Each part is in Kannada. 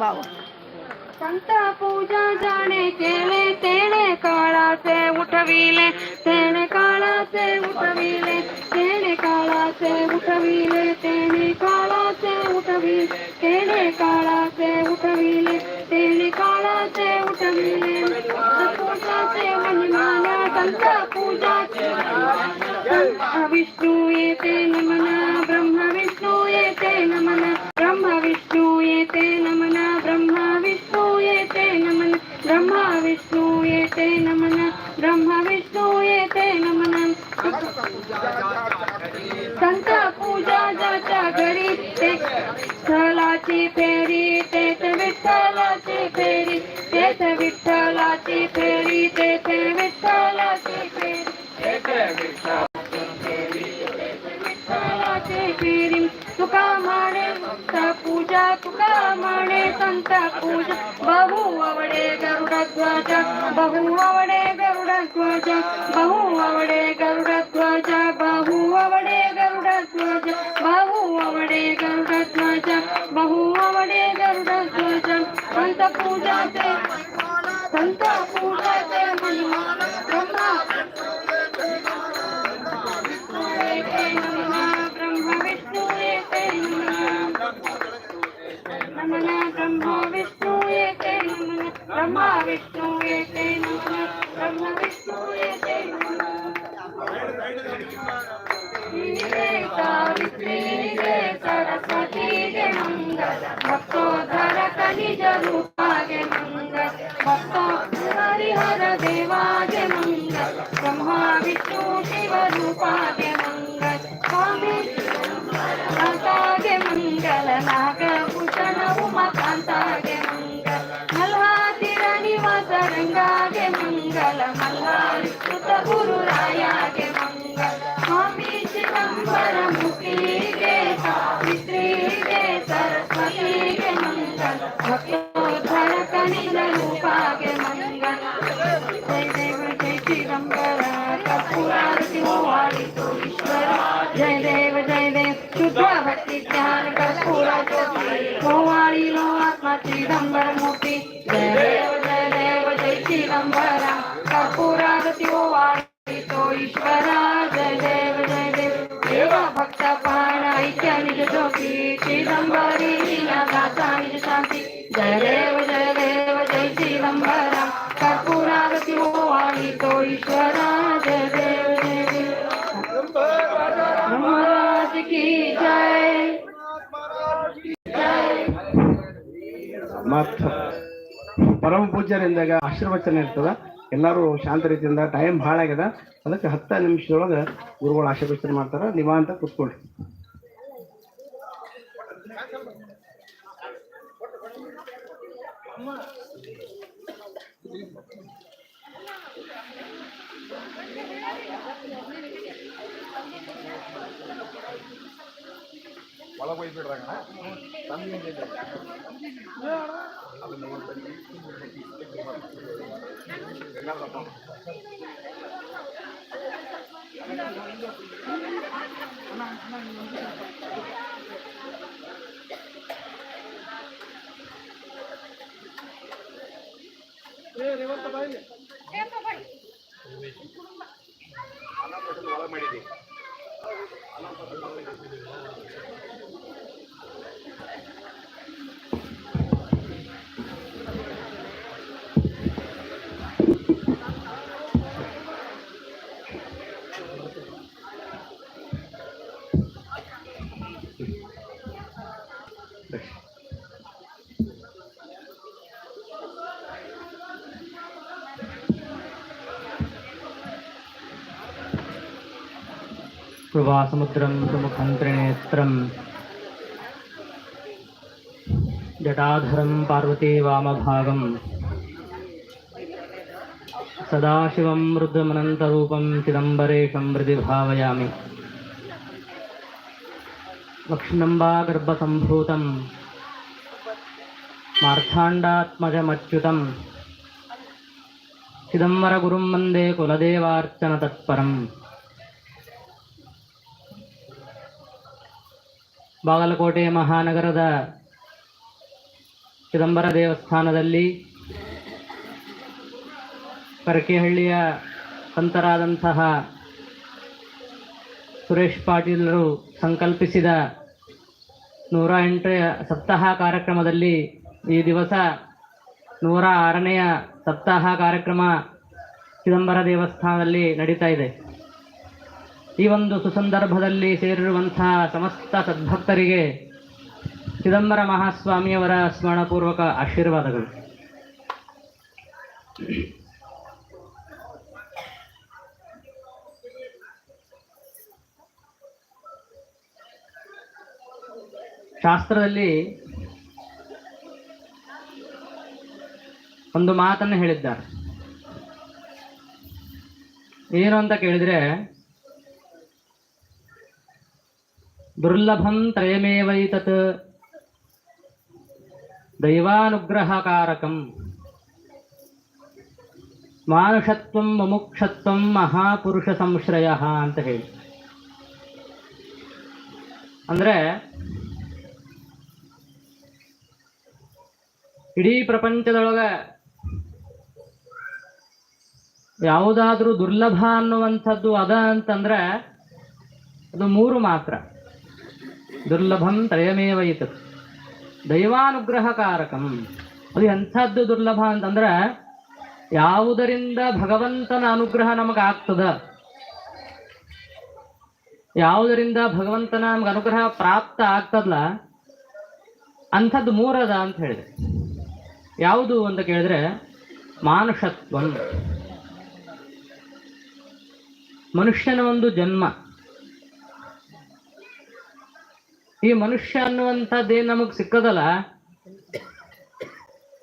ಬಾವು संत पूजा जाणे केले तेणे काळाचे उठविले तेणे काळाचे उठविले तेणे काळाचे उठविले तेणे काळाचे उठविले तेणे काळाचे उठविले तेणे काळाचे उठविले पूजाचे महिमान संत पूजाचे ब्रह्म विष्णू येते नमन ब्रह्म ಗರುಡಧ್ವಜ ಬಹು ಅವಡೆ ಗರುಡಧ್ವಜ ಬಹು ಅವಡೆ ಗರುಡಧ್ವಜ ಬಹು ಅವಡೆ ಗರುಡಧ್ವಜ ಬಹು ಅವಡೆ ಗರುಡಧ್ವಜ ಬಹು ಅವಡೆ ಗರುಡಧ್ವಜ ಸಂತ ಪೂಜಾತೆ ಸಂತ ಪೂಜಾತೆ ಮಹಿಮಾನ सावित्री गे सरस्वती गे मंगल भक्तोधर कनिज रूपा गे मंगल भक्तो हरिहर देवा गे मंगल जय देव शुद्ध भक्ती ज्ञान कर्पूरा ज्योती ओवाळी लो आत्मा चिदंबर मूर्ती जय देव जय देव जय चिदंबर कर्पूरारती ओवाळी तो ईश्वर जय देव जय देव देव भक्त पाण ऐक्य निज ज्योती चिदंबरी लीलादासा निज शांती जय ಪರಮ ಪೂಜ್ಯರಿಂದಾಗ ಆಶೀರ್ವಚನ ಇರ್ತದ. ಎಲ್ಲರೂ ಶಾಂತ ರೀತಿಯಿಂದ ಟೈಮ್ ಭಾಳ ಆಗ್ಯದ ಅದಕ್ಕೆ ಹತ್ತು ನಿಮಿಷದೊಳಗೆ ಗುರುಗಳು ಆಶೀರ್ವಚನ ಮಾಡ್ತಾರೆ. ನಿವಾಂತ மழை போய் போயிடுறாங்கன்னா தண்ணி ரிவர்த்த பாருங்க அண்ணா பட்டு மழை மாடிது அண்ணா பட்டு மழை శుభాసముద్రం సుముఖం త్రినేత్రం జటాధరం పార్వతీవామభాగం సదాశివం రుద్రమనంతరూపం చిదంబరేషం మృది భావయామి లక్ష్మణంబాగర్భసంభూతం మార్తాండాత్మజమచ్యుతం చిదంబరగురుం వందే కులదేవార్చన తత్పరం ಬಾಗಲಕೋಟೆ ಮಹಾನಗರದ ಚಿದಂಬರ ದೇವಸ್ಥಾನದಲ್ಲಿ ಕರಕೆಹಳ್ಳಿಯ ಸಂತರಾದಂತಹ ಸುರೇಶ್ ಪಾಟೀಲರು ಸಂಕಲ್ಪಿಸಿದ ನೂರ ಎಂಟರ ಸಪ್ತಾಹ ಕಾರ್ಯಕ್ರಮದಲ್ಲಿ ಈ ದಿವಸ ನೂರ ಆರನೆಯ ಸಪ್ತಾಹ ಕಾರ್ಯಕ್ರಮ ಚಿದಂಬರ ದೇವಸ್ಥಾನದಲ್ಲಿ ನಡೀತಾ ಇದೆ. ಈ ಒಂದು ಸುಸಂದರ್ಭದಲ್ಲಿ ಸೇರಿರುವಂತಹ ಸಮಸ್ತ ಸದ್ಭಕ್ತರಿಗೆ ಚಿದಂಬರ ಮಹಾಸ್ವಾಮಿಯವರ ಸ್ಮರಣಪೂರ್ವಕ ಆಶೀರ್ವಾದಗಳು. ಶಾಸ್ತ್ರದಲ್ಲಿ ಒಂದು ಮಾತನ್ನು ಹೇಳಿದ್ದಾರೆ. ಏನು ಅಂತ ಕೇಳಿದ್ರೆ ದುರ್ಲಭಂ ತ್ರಯಮೇವೈತತ್ ದೈವಾನುಗ್ರಹಕಾರಕಂ ಮಾನುಷತ್ವ ಮುಮುಕ್ಷತ್ವ ಮಹಾಪುರುಷ ಸಂಶ್ರಯ ಅಂತ ಹೇಳಿ ಅಂದ್ರೆ ಇಡೀ ಪ್ರಪಂಚದೊಳಗ ಯಾವುದಾದ್ರೂ ದುರ್ಲಭ ಅನ್ನುವಂಥದ್ದು ಅದ ಅಂತಂದ್ರೆ ಅದು ಮೂರು ಮಾತ್ರ. ದುರ್ಲಭಂ ತ್ರಯಮೇವ ದೈವಾನುಗ್ರಹ ದೈವಾನುಗ್ರಹಕಾರಕಂ. ಅದು ಎಂಥದ್ದು ದುರ್ಲಭ ಅಂತಂದ್ರೆ ಯಾವುದರಿಂದ ಭಗವಂತನ ಅನುಗ್ರಹ ನಮಗಾಗ್ತದ? ಯಾವುದರಿಂದ ಭಗವಂತನ ನಮ್ಗೆ ಅನುಗ್ರಹ ಪ್ರಾಪ್ತ ಆಗ್ತದಲ್ಲ ಅಂಥದ್ದು ಮೂರದ ಅಂತ ಹೇಳಿದೆ. ಯಾವುದು ಅಂತ ಕೇಳಿದ್ರೆ ಮಾನುಷತ್ವ. ಮನುಷ್ಯನ ಒಂದು ಜನ್ಮ. ಈ ಮನುಷ್ಯ ಅನ್ನುವಂಥದ್ದೇನು ನಮಗೆ ಸಿಕ್ಕದಲ್ಲ?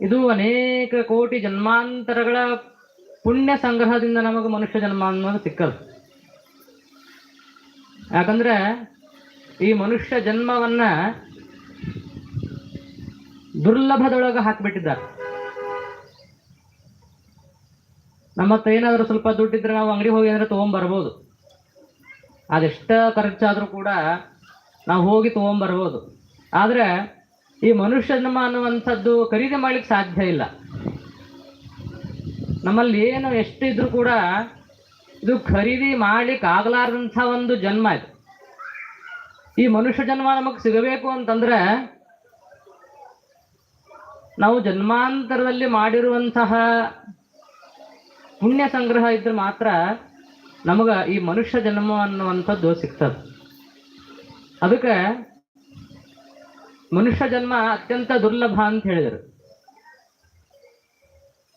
ಇದು ಅನೇಕ ಕೋಟಿ ಜನ್ಮಾಂತರಗಳ ಪುಣ್ಯ ಸಂಗ್ರಹದಿಂದ ನಮಗೆ ಮನುಷ್ಯ ಜನ್ಮ ಅನ್ನೋದು ಸಿಕ್ಕದು. ಯಾಕಂದ್ರೆ ಈ ಮನುಷ್ಯ ಜನ್ಮವನ್ನ ದುರ್ಲಭದೊಳಗೆ ಹಾಕಿಬಿಟ್ಟಿದ್ದಾರೆ. ನಮ್ಮ ಹತ್ರ ಏನಾದರೂ ಸ್ವಲ್ಪ ದುಡ್ಡಿದ್ರೆ ನಾವು ಅಂಗಡಿ ಹೋಗಿ ಅಂದ್ರೆ ತೊಗೊಂಬರ್ಬೋದು. ಅದೆಷ್ಟ ಖರ್ಚಾದರೂ ಕೂಡ ನಾವು ಹೋಗಿ ತೊಗೊಂಬರ್ಬೋದು. ಆದರೆ ಈ ಮನುಷ್ಯ ಜನ್ಮ ಅನ್ನುವಂಥದ್ದು ಖರೀದಿ ಮಾಡ್ಲಿಕ್ಕೆ ಸಾಧ್ಯ ಇಲ್ಲ. ನಮ್ಮಲ್ಲಿ ಏನು ಎಷ್ಟಿದ್ರು ಕೂಡ ಇದು ಖರೀದಿ ಮಾಡ್ಲಿಕ್ಕೆ ಒಂದು ಜನ್ಮ ಇದು. ಈ ಮನುಷ್ಯ ಜನ್ಮ ನಮಗೆ ಸಿಗಬೇಕು ಅಂತಂದ್ರೆ ನಾವು ಜನ್ಮಾಂತರದಲ್ಲಿ ಮಾಡಿರುವಂತಹ ಪುಣ್ಯ ಸಂಗ್ರಹ ಇದ್ರೆ ಮಾತ್ರ ನಮಗೆ ಈ ಮನುಷ್ಯ ಜನ್ಮ ಅನ್ನುವಂಥದ್ದು ಸಿಗ್ತದೆ. ಅದಕ್ಕೆ ಮನುಷ್ಯ ಜನ್ಮ ಅತ್ಯಂತ ದುರ್ಲಭ ಅಂತ ಹೇಳಿದರು.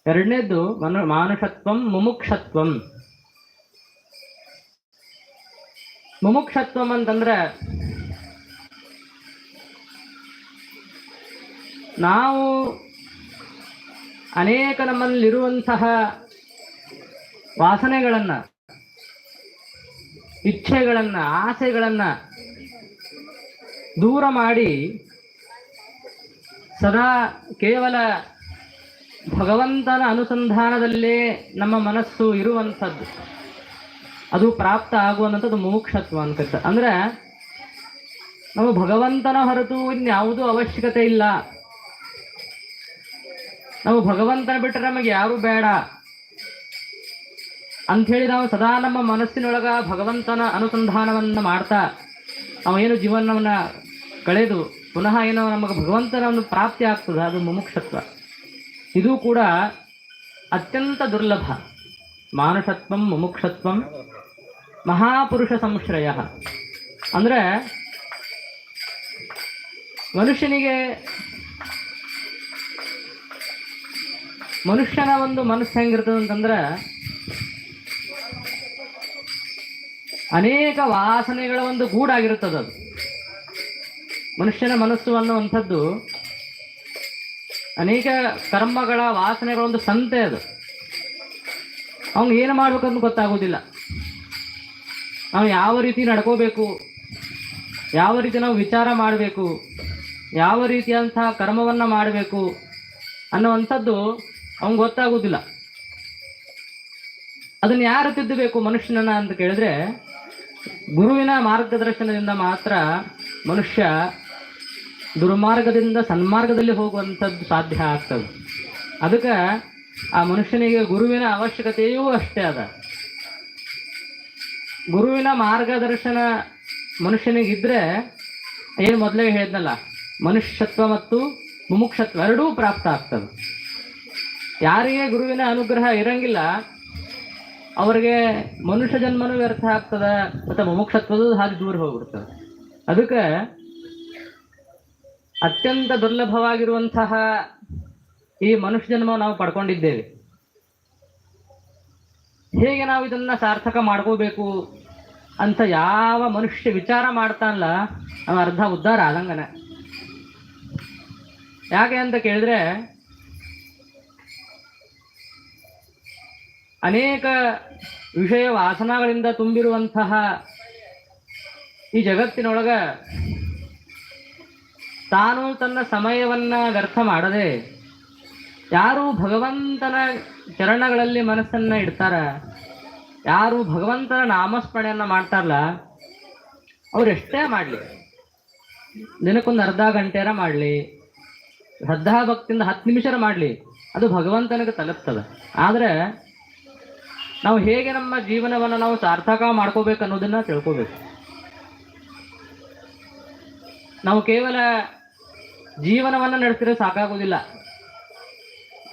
ಎರಡನೇದ್ದು ಮನು, ಮಾನುಷತ್ವಂ ಮುಮುಕ್ಷತ್ವಂ. ಮುಮುಕ್ಷತ್ವಂ ಅಂತಂದ್ರೆ ನಾವು ಅನೇಕ ನಮ್ಮಲ್ಲಿರುವಂತಹ ವಾಸನೆಗಳನ್ನ, ಇಚ್ಛೆಗಳನ್ನ, ಆಸೆಗಳನ್ನ ದೂರ ಮಾಡಿ ಸದಾ ಕೇವಲ ಭಗವಂತನ ಅನುಸಂಧಾನದಲ್ಲೇ ನಮ್ಮ ಮನಸ್ಸು ಇರುವಂಥದ್ದು. ಅದು ಪ್ರಾಪ್ತ ಆಗುವಂಥದ್ದು ಮೋಕ್ಷತ್ವ ಅಂತ ಅಂದ್ರೆ ನಾವು ಭಗವಂತನ ಹೊರತು ಇನ್ಯಾವುದೂ ಅವಶ್ಯಕತೆ ಇಲ್ಲ. ನಾವು ಭಗವಂತನ ಬಿಟ್ಟರೆ ನಮಗೆ ಯಾರು ಬೇಡ. ಅಂಥೇಳಿ ನಾವು ಸದಾ ನಮ್ಮ ಮನಸ್ಸಿನೊಳಗ ಭಗವಂತನ ಅನುಸಂಧಾನವನ್ನು ಮಾಡ್ತಾ ಅವೇನು ಜೀವನವನ್ನ ಕಳೆದು ಪುನಃ ಏನೋ ನಮಗೆ ಭಗವಂತನ ಒಂದು ಪ್ರಾಪ್ತಿ ಆಗ್ತದೆ, ಅದು ಮುಮುಕ್ಷತ್ವ. ಇದು ಕೂಡ ಅತ್ಯಂತ ದುರ್ಲಭ. ಮಾನುಷತ್ವಂ ಮುಮುಕ್ಷತ್ವಂ ಮಹಾಪುರುಷ ಸಂಶ್ರಯ. ಅಂದ್ರೆ ಮನುಷ್ಯನಿಗೆ ಮನುಷ್ಯನ ಒಂದು ಮನಸ್ಸು ಹೆಂಗಿರ್ತದೆ ಅಂತಂದ್ರೆ ಅನೇಕ ವಾಸನೆಗಳ ಒಂದು ಗೂಡಾಗಿರುತ್ತದೆ ಅದು ಮನುಷ್ಯನ ಮನಸ್ಸು ಅನ್ನುವಂಥದ್ದು ಅನೇಕ ಕರ್ಮಗಳ ವಾಸನೆಗಳ ಒಂದು ಸಂತೆ ಅದು. ಅವನು ಏನು ಮಾಡ್ಬೇಕಂತ ಗೊತ್ತಾಗೋದಿಲ್ಲ. ನಾವು ಯಾವ ರೀತಿ ನಡ್ಕೋಬೇಕು, ಯಾವ ರೀತಿ ನಾವು ವಿಚಾರ ಮಾಡಬೇಕು, ಯಾವ ರೀತಿಯಂತಹ ಕರ್ಮವನ್ನು ಮಾಡಬೇಕು ಅನ್ನುವಂಥದ್ದು ಅವ್ನಿಗೆ ಗೊತ್ತಾಗೋದಿಲ್ಲ. ಅದನ್ನು ಯಾರು ತಿದ್ದಬೇಕು ಮನುಷ್ಯನನ್ನ ಅಂತ ಕೇಳಿದ್ರೆ ಗುರುವಿನ ಮಾರ್ಗದರ್ಶನದಿಂದ ಮಾತ್ರ ಮನುಷ್ಯ ದುರ್ಮಾರ್ಗದಿಂದ ಸನ್ಮಾರ್ಗದಲ್ಲಿ ಹೋಗುವಂಥದ್ದು ಸಾಧ್ಯ ಆಗ್ತದೆ. ಅದಕ್ಕೆ ಆ ಮನುಷ್ಯನಿಗೆ ಗುರುವಿನ ಅವಶ್ಯಕತೆಯೂ ಅಷ್ಟೇ ಅದ. ಗುರುವಿನ ಮಾರ್ಗದರ್ಶನ ಮನುಷ್ಯನಿಗಿದ್ರೆ, ಏನು ಮೊದಲೇ ಹೇಳಿದ್ನಲ್ಲ, ಮನುಷ್ಯತ್ವ ಮತ್ತು ಮುಮುಕ್ಷತ್ವ ಎರಡೂ ಪ್ರಾಪ್ತ ಆಗ್ತದೆ. ಯಾರಿಗೆ ಗುರುವಿನ ಅನುಗ್ರಹ ಇರಂಗಿಲ್ಲ, ಅವರಿಗೆ ಮನುಷ್ಯ ಜನ್ಮನೂ ವ್ಯರ್ಥ ಆಗ್ತದ, ಮತ್ತು ಮುಮುಕ್ಷತ್ವದ ಹಾಗೆ ದೂರ ಹೋಗ್ಬಿಡ್ತದೆ. ಅದಕ್ಕೆ ಅತ್ಯಂತ ದುರ್ಲಭವಾಗಿರುವಂತಹ ಈ ಮನುಷ್ಯ ಜನ್ಮ ನಾವು ಪಡ್ಕೊಂಡಿದ್ದೇವೆ. ಹೇಗೆ ನಾವು ಇದನ್ನ ಸಾರ್ಥಕ ಮಾಡ್ಕೋಬೇಕು ಅಂತ ಯಾವ ಮನುಷ್ಯ ವಿಚಾರ ಮಾಡ್ತಾನಲ್ಲ, ಅವ ಅರ್ಧ ಉದ್ಧಾರ ಆದಂಗನ. ಯಾಕೆ ಅಂತ ಕೇಳಿದ್ರೆ, ಅನೇಕ ವಿಷಯ ವಾಸನಗಳಿಂದ ತುಂಬಿರುವಂತಹ ಈ ಜಗತ್ತಿನೊಳಗ ತಾನು ತನ್ನ ಸಮಯವನ್ನ ವ್ಯರ್ಥ ಮಾಡದೆ ಯಾರು ಭಗವಂತನ ಚರಣಗಳಲ್ಲಿ ಮನಸ್ಸನ್ನ ಇಡ್ತಾರ, ಯಾರು ಭಗವಂತನ ನಾಮಸ್ಮರಣೆಯನ್ನ ಮಾಡ್ತಾರಲ್ಲ ಅವ್ರು ಎಷ್ಟೇ ಮಾಡಲಿ. ದಿನಕ್ಕೊಂದು ಅರ್ಧ ಗಂಟೆರ ಮಾಡಲಿ, ಶ್ರದ್ಧಾ ಭಕ್ತಿಯಿಂದ ಹತ್ತು ನಿಮಿಷರ ಮಾಡಲಿ, ಅದು ಭಗವಂತನಿಗೆ ತಲುಪ್ತದೆ. ಆದರೆ ನಾವು ಹೇಗೆ ನಮ್ಮ ಜೀವನವನ್ನು ನಾವು ಸಾರ್ಥಕ ಮಾಡ್ಕೋಬೇಕು ಅನ್ನೋದನ್ನ ತಿಳ್ಕೋಬೇಕು. ನಾವು ಕೇವಲ ಜೀವನವನ್ನು ನಡೆಸಿದ್ರೆ ಸಾಕಾಗೋದಿಲ್ಲ.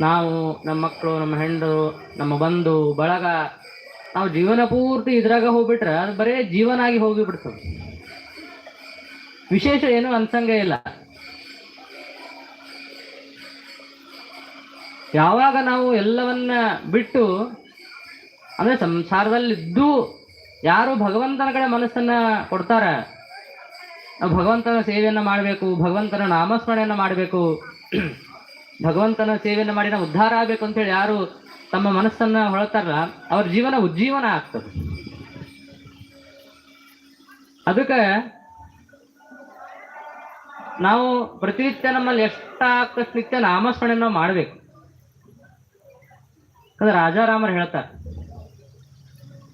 ನಾವು ನಮ್ಮ ಮಕ್ಕಳು, ನಮ್ಮ ಹೆಂಡರು, ನಮ್ಮ ಬಂಧು, ಬಳಗ, ನಾವು ಜೀವನ ಪೂರ್ತಿ ಇದ್ರಾಗ ಹೋಗ್ಬಿಟ್ರೆ ಅದು ಬರೇ ಜೀವನ ಆಗಿ ಹೋಗಿಬಿಡ್ತದೆ. ವಿಶೇಷ ಏನು ಅನ್ಸಂಗೇ ಇಲ್ಲ. ಯಾವಾಗ ನಾವು ಎಲ್ಲವನ್ನ ಬಿಟ್ಟು, ಅಂದ್ರೆ ಸಂಸಾರದಲ್ಲಿದ್ದು ಯಾರು ಭಗವಂತನ ಕಡೆ ಮನಸ್ಸನ್ನ ಕೊಡ್ತಾರ ಭಗವಂತನ ಸೇವೆಯನ್ನು ಮಾಡಬೇಕು, ಭಗವಂತನ ನಾಮಸ್ಮರಣೆಯನ್ನು ಮಾಡಬೇಕು. ಭಗವಂತನ ಸೇವೆಯನ್ನು ಮಾಡಿ ನಾವು ಉದ್ಧಾರ ಆಗಬೇಕು ಅಂತೇಳಿ ಯಾರು ತಮ್ಮ ಮನಸ್ಸನ್ನ ಹೊಳತಾರಲ್ಲ ಅವ್ರ ಜೀವನ ಉಜ್ಜೀವನ ಆಗ್ತದೆ. ಅದಕ್ಕೆ ನಾವು ಪ್ರತಿನಿತ್ಯ ನಮ್ಮಲ್ಲಿ ಎಷ್ಟಾಗ್ತಷ್ಟು ನಿತ್ಯ ನಾಮಸ್ಮರಣೆ ನಾವು ಮಾಡಬೇಕು. ಅಂದ್ರೆ ರಾಜಾರಾಮರು ಹೇಳ್ತಾರೆ,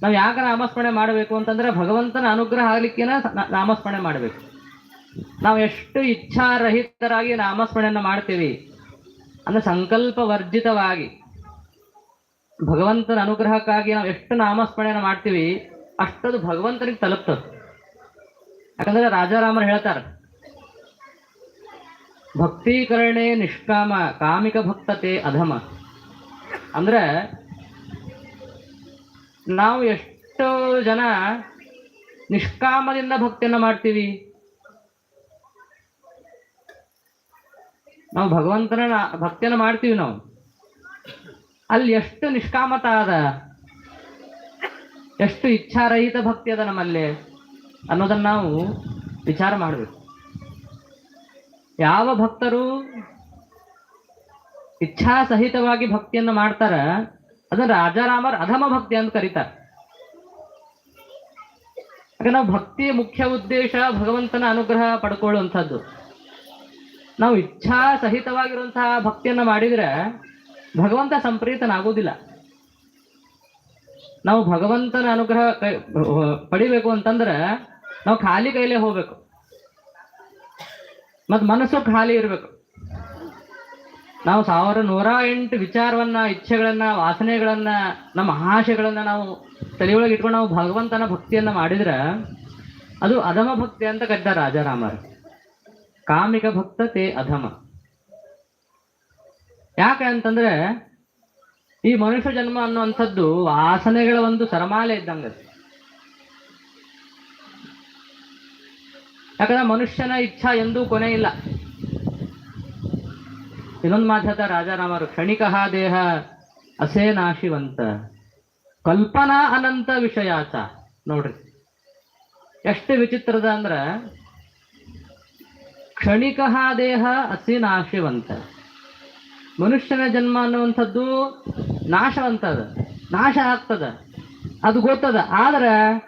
ನಾವು ಯಾಕೆ ನಾಮಸ್ಮರಣೆ ಮಾಡಬೇಕು ಅಂತಂದ್ರೆ ಭಗವಂತನ ಅನುಗ್ರಹ ಆಗ್ಲಿಕ್ಕೇನ ನಾಮಸ್ಮರಣೆ ಮಾಡಬೇಕು. ನಾವು ಎಷ್ಟು ಇಚ್ಛಾರಹಿತರಾಗಿ ನಾಮಸ್ಮರಣೆಯನ್ನು ಮಾಡ್ತೀವಿ. ಅಂದ್ರೆ ಸಂಕಲ್ಪ ವರ್ಜಿತವಾಗಿ ಭಗವಂತನ ಅನುಗ್ರಹಕ್ಕಾಗಿ ನಾವು ಎಷ್ಟು ನಾಮಸ್ಮರಣೆಯನ್ನು ಮಾಡ್ತೀವಿ, ಅಷ್ಟದು ಭಗವಂತನಿಗೆ ತಲುಪ್ತದೆ. ಯಾಕಂದ್ರೆ ರಾಜಾರಾಮರು ಹೇಳ್ತಾರೆ, ಭಕ್ತೀಕರಣೆ ನಿಷ್ಕಾಮ ಕಾಮಿಕ ಭಕ್ತತೆ ಅಧಮ. ಅಂದ್ರೆ ನಾವು ಎಷ್ಟೋ ಜನ ನಿಷ್ಕಾಮದಿಂದ ಭಕ್ತಿಯನ್ನ ಮಾಡ್ತೀವಿ. ನಾವು ಭಗವಂತನ ಭಕ್ತಿಯನ್ನು ಮಾಡ್ತೀವಿ ನಾವು. ಅಲ್ಲಿ ಎಷ್ಟು ನಿಷ್ಕಾಮತ ಅದ. ಎಷ್ಟು ಇಚ್ಛಾರಹಿತ ಭಕ್ತಿ ಅದ ನಮ್ಮಲ್ಲಿ ಅನ್ನೋದನ್ನ ನಾವು ವಿಚಾರ ಮಾಡಬೇಕು. ಯಾವ ಭಕ್ತರು ಇಚ್ಛಾ ಸಹಿತವಾಗಿ ಭಕ್ತಿಯನ್ನು ಮಾಡ್ತಾರ, ಅದನ್ನ ರಾಜಾರಾಮರ ಅಧಮ ಭಕ್ತಿ ಅಂತ ಕರೀತಾರೆ. ಯಾಕಂದ್ರೆ ನಾವು ಭಕ್ತಿಯ ಮುಖ್ಯ ಉದ್ದೇಶ ಭಗವಂತನ ಅನುಗ್ರಹ ಪಡ್ಕೊಳ್ಳುವಂಥದ್ದು. ನಾವು ಇಚ್ಛಾ ಸಹಿತವಾಗಿರುವಂತಹ ಭಕ್ತಿಯನ್ನ ಮಾಡಿದ್ರೆ ಭಗವಂತ ಸಂಪ್ರೀತನಾಗೋದಿಲ್ಲ ನಾವು ಭಗವಂತನ ಅನುಗ್ರಹ ಕೈ, ಪಡಿಬೇಕು ಅಂತಂದ್ರೆ ನಾವು ಖಾಲಿ ಕೈಲೇ ಹೋಗ್ಬೇಕು. ಮತ್ ಮನಸ್ಸು ಖಾಲಿ ಇರಬೇಕು. ನಾವು ಸಾವಿರ ನೂರ ಎಂಟು ವಿಚಾರವನ್ನ, ಇಚ್ಛೆಗಳನ್ನ, ವಾಸನೆಗಳನ್ನ, ನಮ್ಮ ಆಶೆಗಳನ್ನ ನಾವು ತಲೆಯೊಳಗೆ ಇಟ್ಕೊಂಡು ನಾವು ಭಗವಂತನ ಭಕ್ತಿಯನ್ನ ಮಾಡಿದ್ರೆ ಅದು ಅಧಮ ಭಕ್ತಿ ಅಂತ ಕದ್ದ ರಾಜಾರಾಮರು. ಕಾಮಿಕ ಭಕ್ತ ತೇ ಅಧಮ. ಯಾಕೆ ಅಂತಂದ್ರೆ ಈ ಮನುಷ್ಯ ಜನ್ಮ ಅನ್ನುವಂಥದ್ದು ವಾಸನೆಗಳ ಒಂದು ಸರಮಾಲೆ ಇದ್ದಂಗೆ. ಯಾಕಂದ್ರೆ ಮನುಷ್ಯನ ಇಚ್ಛಾ ಎಂದೂ ಕೊನೆ ಇಲ್ಲ. ಇನ್ನೊಂದು ಮಾತಾದ ರಾಜಾರಾಮರು ಕ್ಷಣಿಕ ದೇಹ ಅಸೇನಾಶಿವಂತ ಕಲ್ಪನಾ ಅನಂತ ವಿಷಯಾಚ. ನೋಡ್ರಿ, ಎಷ್ಟು ವಿಚಿತ್ರದ ಅಂದ್ರ ಕ್ಷಣಿಕಃ ದೇಹ ಅಸೇನಾಶಿವಂತ ಮನುಷ್ಯನ ಜನ್ಮ ಅನ್ನುವಂಥದ್ದು ನಾಶವಂತದ ನಾಶ ಆಗ್ತದ. ಅದು ಗೊತ್ತದ. ಆದ್ರೆ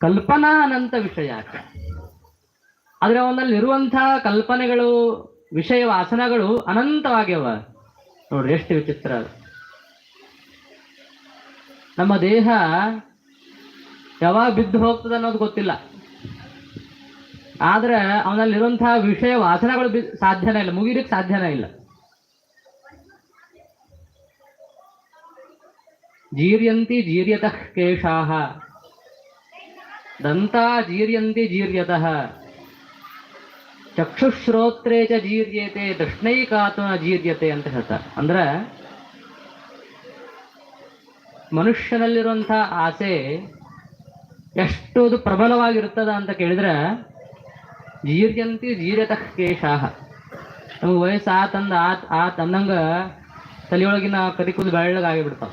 ಕಲ್ಪನಾ ಅನಂತ ವಿಷಯ ಆದ್ರೆ ಅವನಲ್ಲಿರುವಂತಹ ಕಲ್ಪನೆಗಳು, ವಿಷಯ ವಾಸನಗಳು ಅನಂತವಾಗ್ಯವ ನೋಡ್ರಿ, ಎಷ್ಟು ವಿಚಿತ್ರ. ನಮ್ಮ ದೇಹ ಯಾವಾಗ ಬಿದ್ದು ಹೋಗ್ತದೆ ಅನ್ನೋದು ಗೊತ್ತಿಲ್ಲ. ಆದ್ರೆ ಅವನಲ್ಲಿರುವಂತಹ ವಿಷಯ ವಾಸನೆಗಳು ಸಾಧ್ಯನೇ ಇಲ್ಲ ಮುಗಿಲಿಕ್ಕೆ ಸಾಧ್ಯನೇ ಇಲ್ಲ. ಜೀರ್ಯಂತಿ ಜೀರ್ಯತಃ ಕೇಶಾಹ. ದಂತಾ ಜೀರ್ಯಂತಿ ಜೀರ್ಯತಃ. ಚಕ್ಷುಶ್ರೋತ್ರೇ ಚ ಜೀರ್ಯತೆ ದೃಷ್ಣೈಕಾತುನ ಜೀರ್ಯತೆ ಅಂತ ಹೇಳ್ತಾರೆ. ಅಂದ್ರೆ ಮನುಷ್ಯನಲ್ಲಿರುವಂತಹ ಆಸೆ ಎಷ್ಟು ಪ್ರಬಲವಾಗಿರುತ್ತದ ಅಂತ ಕೇಳಿದ್ರೆ ಜೀರ್ಯಂತಿ ಜೀರ್ಯತಃ ಕೇಶಾಹ ನಮಗೆ ವಯಸ್ಸು ಆತಂದ ಆತ್ ಆತ್ ಅಂದಂಗ ತಲೆಯೊಳಗಿನ ಕರಿಕುದು ಬೆಳ್ಳಗಾಗಿ ಬಿಡ್ತಾವ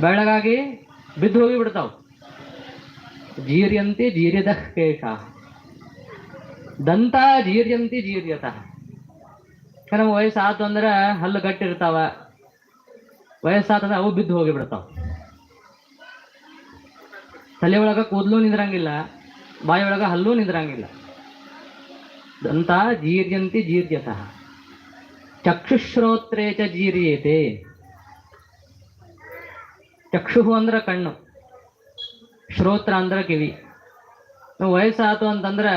ಬೆಳ್ಳಗಾಗಿ ಬಿದ್ದು ಹೋಗಿ ಬಿಡ್ತಾವ ಜೀರ್ಯಂತಿ ಜೀರ್ಯತಃ ಕೇಶಾಹ ದಂತ ಜೀರ್ಯಂತಿ ಜೀರ್ಯತಃ. ನಮ್ಗೆ ವಯಸ್ಸು ಆತು ಅಂದ್ರೆ ಹಲ್ಲು ಗಟ್ಟಿರ್ತಾವ. ವಯಸ್ಸಾತಂದ್ರೆ ಅವು ಬಿದ್ದು ಹೋಗಿ ಬಿಡ್ತಾವ ತಲೆ ಒಳಗ ಕೂದಲು ನಿಂದ್ರಂಗಿಲ್ಲ ಬಾಯಿ ಒಳಗ ಹಲ್ಲು ನಿಂದ್ರಂಗಿಲ್ಲ. ದಂತ ಜೀರ್ಯಂತಿ ಜೀರ್ಯತಃ. ಚಕ್ಷುಶ್ರೋತ್ರೇ ಚ ಜೀರ್ಯತೆ. ಚಕ್ಷು ಅಂದ್ರೆ ಕಣ್ಣು, ಶ್ರೋತ್ರ ಅಂದ್ರೆ ಕಿವಿ. ವಯಸ್ಸಾತು ಅಂತಂದ್ರ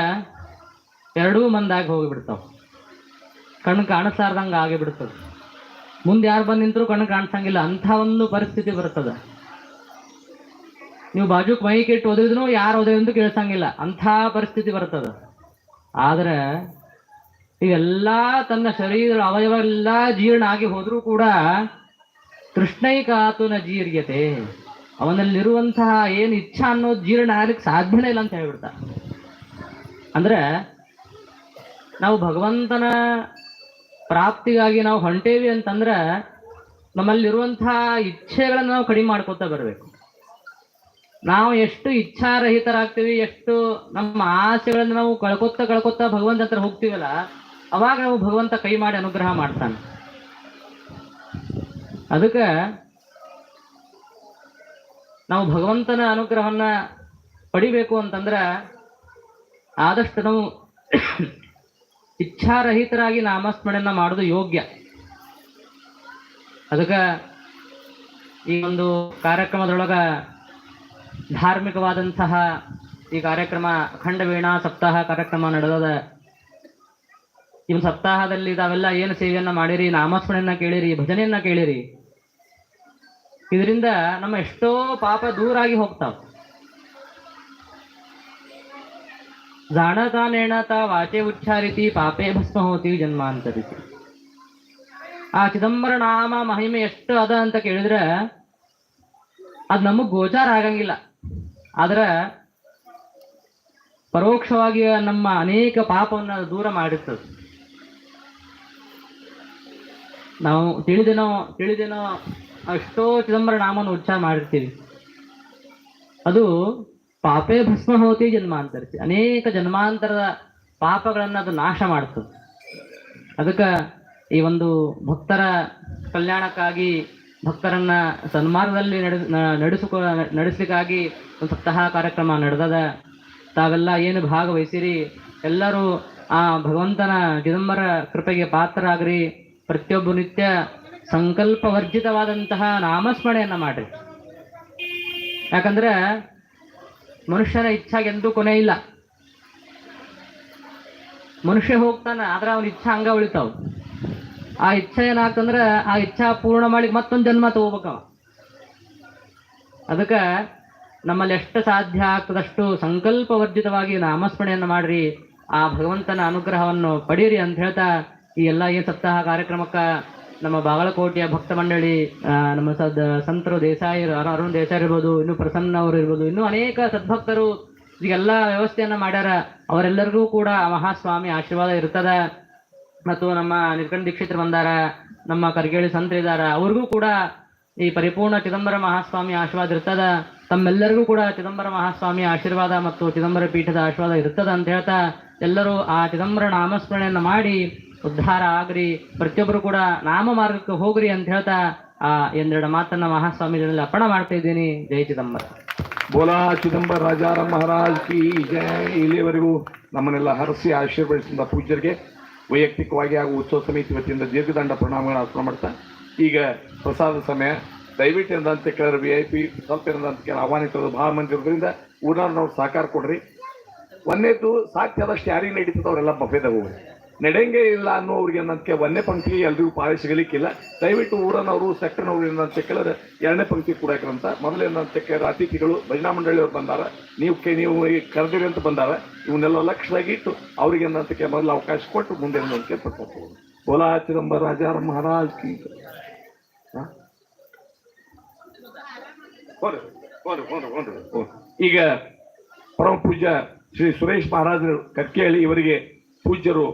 ಎರಡೂ ಮಂದಾಗಿ ಹೋಗಿಬಿಡ್ತಾವೆ. ಕಣ್ಣು ಕಾಣಿಸ್ಲಾರ್ದಂಗೆ ಆಗಿಬಿಡ್ತದೆ. ಮುಂದೆ ಯಾರು ಬಂದು ನಿಂತರೂ ಕಣ್ಣು ಕಾಣಿಸಂಗಿಲ್ಲ, ಅಂಥ ಒಂದು ಪರಿಸ್ಥಿತಿ ಬರ್ತದೆ. ನೀವು ಬಾಜುಕ್ ಮೈ ಇಟ್ಟು ಓದಿದ್ರು ಯಾರು ಓದಿದ್ರು ಕೇಳಿಸಂಗಿಲ್ಲ, ಅಂಥ ಪರಿಸ್ಥಿತಿ ಬರ್ತದ. ಆದ್ರೆ ಇವೆಲ್ಲ ತನ್ನ ಶರೀರ ಅವಯವ ಎಲ್ಲ ಜೀರ್ಣ ಆಗಿ ಹೋದ್ರೂ ಕೂಡ ಕೃಷ್ಣೈಕಾತುನ ಜೀರ್ಯತೆ, ಅವನಲ್ಲಿರುವಂತಹ ಏನು ಇಚ್ಛಾ ಅನ್ನೋದು ಜೀರ್ಣ ಆಗ್ಲಿಕ್ಕೆ ಸಾಧ್ಯನೇ ಇಲ್ಲ ಅಂತ ಹೇಳ್ಬಿಡ್ತ ಅಂದ್ರೆ ನಾವು ಭಗವಂತನ ಪ್ರಾಪ್ತಿಗಾಗಿ ನಾವು ಹೊಂಟೇವಿ ಅಂತಂದ್ರೆ ನಮ್ಮಲ್ಲಿರುವಂತಹ ಇಚ್ಛೆಗಳನ್ನು ನಾವು ಕಡಿಮೆ ಮಾಡ್ಕೋತಾ ಬರಬೇಕು. ನಾವು ಎಷ್ಟು ಇಚ್ಛಾರಹಿತರಾಗ್ತೀವಿ, ಎಷ್ಟು ನಮ್ಮ ಆಸೆಗಳನ್ನು ನಾವು ಕಳ್ಕೊತಾ ಕಳ್ಕೊತ್ತಾ ಭಗವಂತ ಹತ್ರ ಹೋಗ್ತೀವಲ್ಲ, ಅವಾಗ ನಾವು ಭಗವಂತ ಕೈ ಮಾಡಿ ಅನುಗ್ರಹ ಮಾಡ್ತಾನೆ. ಅದಕ್ಕೆ ನಾವು ಭಗವಂತನ ಅನುಗ್ರಹವನ್ನ ಪಡಿಬೇಕು ಅಂತಂದ್ರೆ ಆದಷ್ಟು ನಾವು ಇಚ್ಛಾರಹಿತರಾಗಿ ನಾಮಸ್ಮರಣೆಯನ್ನ ಮಾಡೋದು ಯೋಗ್ಯ. ಅದಕ್ಕೆ ಈ ಒಂದು ಕಾರ್ಯಕ್ರಮದೊಳಗ ಧಾರ್ಮಿಕವಾದಂತಹ ಈ ಕಾರ್ಯಕ್ರಮ ಅಖಂಡ ವೀಣಾ ಸಪ್ತಾಹ ಕಾರ್ಯಕ್ರಮ ನಡೆದದ. ಈ ಸಪ್ತಾಹದಲ್ಲಿ ತಾವೆಲ್ಲ ಏನು ಸೇವೆಯನ್ನ ಮಾಡಿರಿ, ನಾಮಸ್ಮರಣೆಯನ್ನ ಕೇಳಿರಿ, ಭಜನೆಯನ್ನ ಕೇಳಿರಿ. ಇದರಿಂದ ನಮ್ಮ ಎಷ್ಟೋ ಪಾಪ ದೂರಾಗಿ ಹೋಗ್ತಾವ. ಜಾಣತಾನೇಣ ತಾವಾಚೆ ವಾಚೆ ಉಚ್ಚಾರಿತಿ, ಪಾಪೇ ಭಸ್ಮ ಹೋತಿ ಜನ್ಮಾಂತರಿತಿ ಆ ಚಿದಂಬರ ನಾಮ ಮಹಿಮೆ ಎಷ್ಟು ಅದ ಅಂತ ಕೇಳಿದ್ರೆ, ಅದ್ ನಮಗ್ ಗೋಚಾರ ಆಗಂಗಿಲ್ಲ. ಆದ್ರ ಪರೋಕ್ಷವಾಗಿ ನಮ್ಮ ಅನೇಕ ಪಾಪವನ್ನು ದೂರ ಮಾಡಿರ್ತದೆ. ನಾವು ತಿಳಿದೇನೋ ತಿಳಿದೇನೋ ಅಷ್ಟೋ ಚಿದಂಬರ ನಾಮವನ್ನು ಉಚ್ಚಾರ ಮಾಡಿರ್ತೀವಿ. ಅದು ಪಾಪೇ ಭಸ್ಮ ಹೋತಿ ಜನ್ಮಾಂತರಿಸಿ. ಅನೇಕ ಜನ್ಮಾಂತರದ ಪಾಪಗಳನ್ನು ಅದು ನಾಶ ಮಾಡ್ತದೆ. ಅದಕ್ಕೆ ಈ ಒಂದು ಭಕ್ತರ ಕಲ್ಯಾಣಕ್ಕಾಗಿ ಭಕ್ತರನ್ನ ಸನ್ಮಾರ್ಗದಲ್ಲಿ ನಡೆಸ ನಡೆಸಿಕೊ, ನಡೆಸಲಿಕ್ಕಾಗಿ ಒಂದು ಸಪ್ತಾಹ ಕಾರ್ಯಕ್ರಮ ನಡೆದದ. ತಾವೆಲ್ಲ ಏನು ಭಾಗವಹಿಸಿರಿ? ಎಲ್ಲರೂ ಆ ಭಗವಂತನ ಚಿದಂಬರ ಕೃಪೆಗೆ ಪಾತ್ರರಾಗ್ರಿ. ಪ್ರತಿಯೊಬ್ಬ ನಿತ್ಯ ಸಂಕಲ್ಪವರ್ಜಿತವಾದಂತಹ ನಾಮಸ್ಮರಣೆಯನ್ನ ಮಾಡ್ರಿ. ಯಾಕಂದ್ರೆ ಮನುಷ್ಯನ ಇಚ್ಛಾಗೆ ಎಂದೂ ಕೊನೆ ಇಲ್ಲ. ಮನುಷ್ಯ ಹೋಗ್ತಾನ, ಆದ್ರೆ ಅವನ ಇಚ್ಛಾ ಹಂಗ ಉಳಿತಾವ್. ಆ ಇಚ್ಛೆ ಏನಾಗ್ತಂದ್ರೆ ಆ ಇಚ್ಛಾ ಪೂರ್ಣ ಮಾಡಿ ಮತ್ತೊಂದು ಜನ್ಮ ತಗೋಬೇಕವ. ಅದಕ್ಕೆ ನಮ್ಮಲ್ಲಿ ಎಷ್ಟು ಸಾಧ್ಯ ಆಗ್ತದಷ್ಟು ಸಂಕಲ್ಪವರ್ಜಿತವಾಗಿ ನಾಮಸ್ಮರಣೆಯನ್ನು ಮಾಡ್ರಿ, ಆ ಭಗವಂತನ ಅನುಗ್ರಹವನ್ನು ಪಡೀರಿ ಅಂತ ಹೇಳ್ತಾ ಈ ಎಲ್ಲ ಈ ಸಪ್ತಾಹ ಕಾರ್ಯಕ್ರಮಕ್ಕ ನಮ್ಮ ಬಾಗಲಕೋಟೆಯ ಭಕ್ತ ಮಂಡಳಿ ನಮ್ಮ ಸದ್, ಸಂತರು ದೇಸಾಯಿ ಅರು- ಅರುಣ್ ದೇಸಾಯಿ ಇರ್ಬೋದು, ಇನ್ನು ಪ್ರಸನ್ನ ಅವರು ಇರ್ಬೋದು, ಇನ್ನೂ ಅನೇಕ ಸದ್ಭಕ್ತರು ಈಗೆಲ್ಲ ವ್ಯವಸ್ಥೆಯನ್ನ ಮಾಡ್ಯಾರ. ಅವರೆಲ್ಲರಿಗೂ ಕೂಡ ಮಹಾಸ್ವಾಮಿ ಆಶೀರ್ವಾದ ಇರ್ತದ. ಮತ್ತು ನಮ್ಮ ನಿರ್ಗಣ ದೀಕ್ಷಿತರು ಬಂದಾರ, ನಮ್ಮ ಕರ್ಗೇಳಿ ಸಂತರಿದಾರ ಅವ್ರಿಗೂ ಕೂಡ ಈ ಪರಿಪೂರ್ಣ ಚಿದಂಬರ ಮಹಾಸ್ವಾಮಿ ಆಶೀರ್ವಾದ ಇರ್ತದ. ತಮ್ಮೆಲ್ಲರಿಗೂ ಕೂಡ ಚಿದಂಬರ ಮಹಾಸ್ವಾಮಿ ಆಶೀರ್ವಾದ ಮತ್ತು ಚಿದಂಬರ ಪೀಠದ ಆಶೀರ್ವಾದ ಇರ್ತದ ಅಂತ ಹೇಳ್ತಾ ಎಲ್ಲರೂ ಆ ಚಿದಂಬರ ನಾಮಸ್ಮರಣೆಯನ್ನು ಮಾಡಿ ಉದ್ಧಾರ ಆಗ್ರಿ, ಪ್ರತಿಯೊಬ್ಬರು ಕೂಡ ನಾಮ ಮಾರ್ಗಕ್ಕೆ ಹೋಗ್ರಿ ಅಂತ ಹೇಳ್ತಾ ಆ ಎಂದೆರಡು ಮಾತನ್ನ ಮಹಾಸ್ವಾಮಿ ಅರ್ಪಣ ಅರ್ಪಣೆ ಮಾಡ್ತಾ ಇದ್ದೀನಿ. ಜೈ ಚಿದಂಬರ. ಬೋಲಾ ಚಿದಂಬರ ರಾಜಾರಾಮ್ ಮಹಾರಾಜ್ ಕಿ ಜಯ ಇಲ್ಲಿವರೆಗೂ ನಮ್ಮನ್ನೆಲ್ಲ ಹರಸಿ ಆಶೀರ್ವದಿಸಿದ ಪೂಜ್ಯರಿಗೆ ವೈಯಕ್ತಿಕವಾಗಿ ಹಾಗೂ ಉತ್ಸವ ಸಮಿತಿ ವತಿಯಿಂದ ದೀರ್ಘದಂಡ ಪ್ರಣಾಮಗಳನ್ನು ಅರ್ಪಣೆ ಮಾಡ್ತಾ, ಈಗ ಪ್ರಸಾದ ಸಮಯ. ದಯವಿಟ್ಟು ಎಂದಂತೆ ಕೇಳಿದ್ರೆ ವಿ ಐ ಪಿ ಸ್ವಲ್ಪ ಏನಂತ ಕೇಳಿ ಆಹ್ವಾನಿತರು ಭಾಳ ಮಂದಿ ಇರೋದ್ರಿಂದ ಊರ್ನವ್ರು ನಾವು ಸಹಕಾರ ಕೊಡ್ರಿ. ಒಂದೇದು ಸಾಧ್ಯ ಆದಷ್ಟು ಯಾರಿಗೆ ನಡೀತದೆ ಅವರೆಲ್ಲ ಬಫೆದಾಗ ಹೋಗ್ರಿ. ನಡೆಯಂಗೆ ಇಲ್ಲ ಅನ್ನೋರಿಗೆ ಏನಂತೆ ಒಂದನೇ ಪಂಕ್ತಿ ಎಲ್ರಿಗೂ ಪಾಳಿ ಸಿಗಲಿಕ್ಕಿಲ್ಲ. ದಯವಿಟ್ಟು ಊರನವರು, ಸೆಕ್ಟರ್ನವರು ಏನಂತ ಕೇಳಿದ್ರೆ ಎರಡನೇ ಪಂಕ್ತಿ ಕೂಡಕ್ರಂತ ಮೊದಲು ಏನಂತ ಕೇಳಿದ್ರೆ ಅತಿಥಿಗಳು, ಭಜನಾ ಮಂಡಳಿಯವ್ರು ಬಂದಾರ. ನೀವು ನೀವು ಕರೆದಿರಿ ಅಂತ ಬಂದಾರ. ಇವನ್ನೆಲ್ಲ ಲಕ್ಷ್ಯದಾಗಿ ಇಟ್ಟು ಅವ್ರಿಗೆ ಏನಂತಕ್ಕೆ ಮೊದಲು ಅವಕಾಶ ಕೊಟ್ಟು ಮುಂದೆ ಪಡ್ತಾರೆ ಓಲಾ ಚಿದಂಬರ ರಾಜಾರ ಮಹಾರಾಜ್ ಕಿ. ಈಗ ಪರಮ ಪೂಜ್ಯ ಶ್ರೀ ಸುರೇಶ್ ಮಹಾರಾಜರು ಕಕ್ಕೇಳಿ ಇವರಿಗೆ ಪೂಜ್ಯರು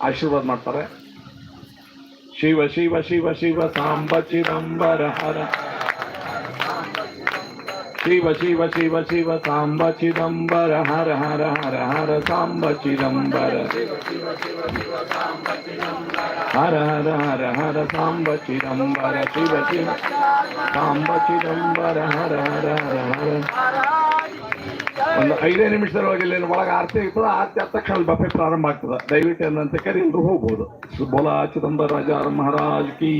ಆಶೀರ್ವಾದ ಮಾಡ್ತಾರೆ ಶಿವ ಶಿವ ಶಿವ ಶಿವ ಸಾಂಬ ಚಿದಂಬರ ಹರ ಶಿವ ಶಿವ ಶಿವ ಶಿವ ಸಾಂಬ ಚಿದಂಬರ ಹರ ಹರ ಹರ ಹರ ಸಾಂಬ ಚಿದಂಬರ ಹರ ಹರ ಹರ ಹರ ಸಾಂಬ ಚಿದಂಬರ ಶಿವ ಶಿವ ಸಾಂಬ ಚಿದಂಬರ ಹರ ಹರ ಹರ ಹರ ಒಂದು ಐದೇ ನಿಮಿಷದೊಳಗೆ ಇಲ್ಲಿ ಒಳಗೆ ಆರತಿ ಇರ್ತದೆ ಆರತಿ ಆದ ತಕ್ಷಣ ಬಫೆ ಪ್ರಾರಂಭ ಆಗ್ತದೆ ದಯವಿಟ್ಟು ಏನಂತ ಕರಿ ಎಲ್ಲರೂ ಹೋಗ್ಬೋದು ಬೋಲಾ ಚಿದಂಬರ ರಾಜ ಮಹಾರಾಜ್ ಕಿ